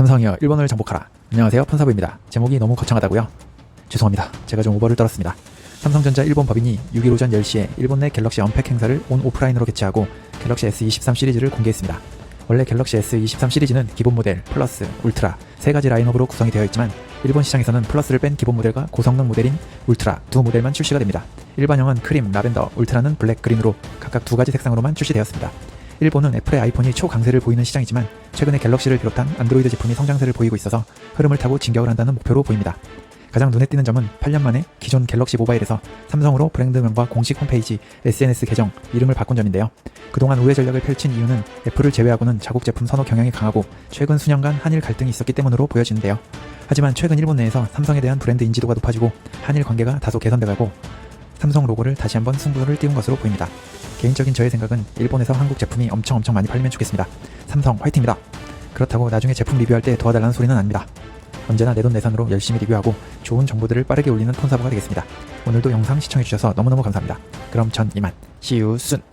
삼성이여 일본어를 정복하라. 안녕하세요 폰사부입니다. 제목이 너무 거창하다고요? 죄송합니다. 제가 좀 오버를 떨었습니다. 삼성전자 일본 법인이 6일 오전 10시에 일본 내 갤럭시 언팩 행사를 온 오프라인으로 개최하고 갤럭시 S23 시리즈를 공개했습니다. 원래 갤럭시 S23 시리즈는 기본 모델, 플러스, 울트라 세 가지 라인업으로 구성이 되어 있지만 일본 시장에서는 플러스를 뺀 기본 모델과 고성능 모델인 울트라 두 모델만 출시가 됩니다. 일반형은 크림, 라벤더, 울트라는 블랙, 그린으로 각각 두 가지 색상으로만 출시되었습니다. 일본은 애플의 아이폰이 초강세를 보이는 시장이지만 최근에 갤럭시를 비롯한 안드로이드 제품이 성장세를 보이고 있어서 흐름을 타고 진격을 한다는 목표로 보입니다. 가장 눈에 띄는 점은 8년 만에 기존 갤럭시 모바일에서 삼성으로 브랜드명과 공식 홈페이지, SNS 계정, 이름을 바꾼 점인데요. 그동안 우회 전략을 펼친 이유는 애플을 제외하고는 자국 제품 선호 경향이 강하고 최근 수년간 한일 갈등이 있었기 때문으로 보여지는데요. 하지만 최근 일본 내에서 삼성에 대한 브랜드 인지도가 높아지고 한일 관계가 다소 개선돼가고 삼성 로고를 다시 한번 승부를 띄운 것으로 보입니다. 개인적인 저의 생각은 일본에서 한국 제품이 엄청 엄청 많이 팔리면 좋겠습니다. 삼성 화이팅입니다. 그렇다고 나중에 제품 리뷰할 때 도와달라는 소리는 아닙니다. 언제나 내돈내산으로 열심히 리뷰하고 좋은 정보들을 빠르게 올리는 폰사부가 되겠습니다. 오늘도 영상 시청해주셔서 너무너무 감사합니다. 그럼 전 이만. See you soon.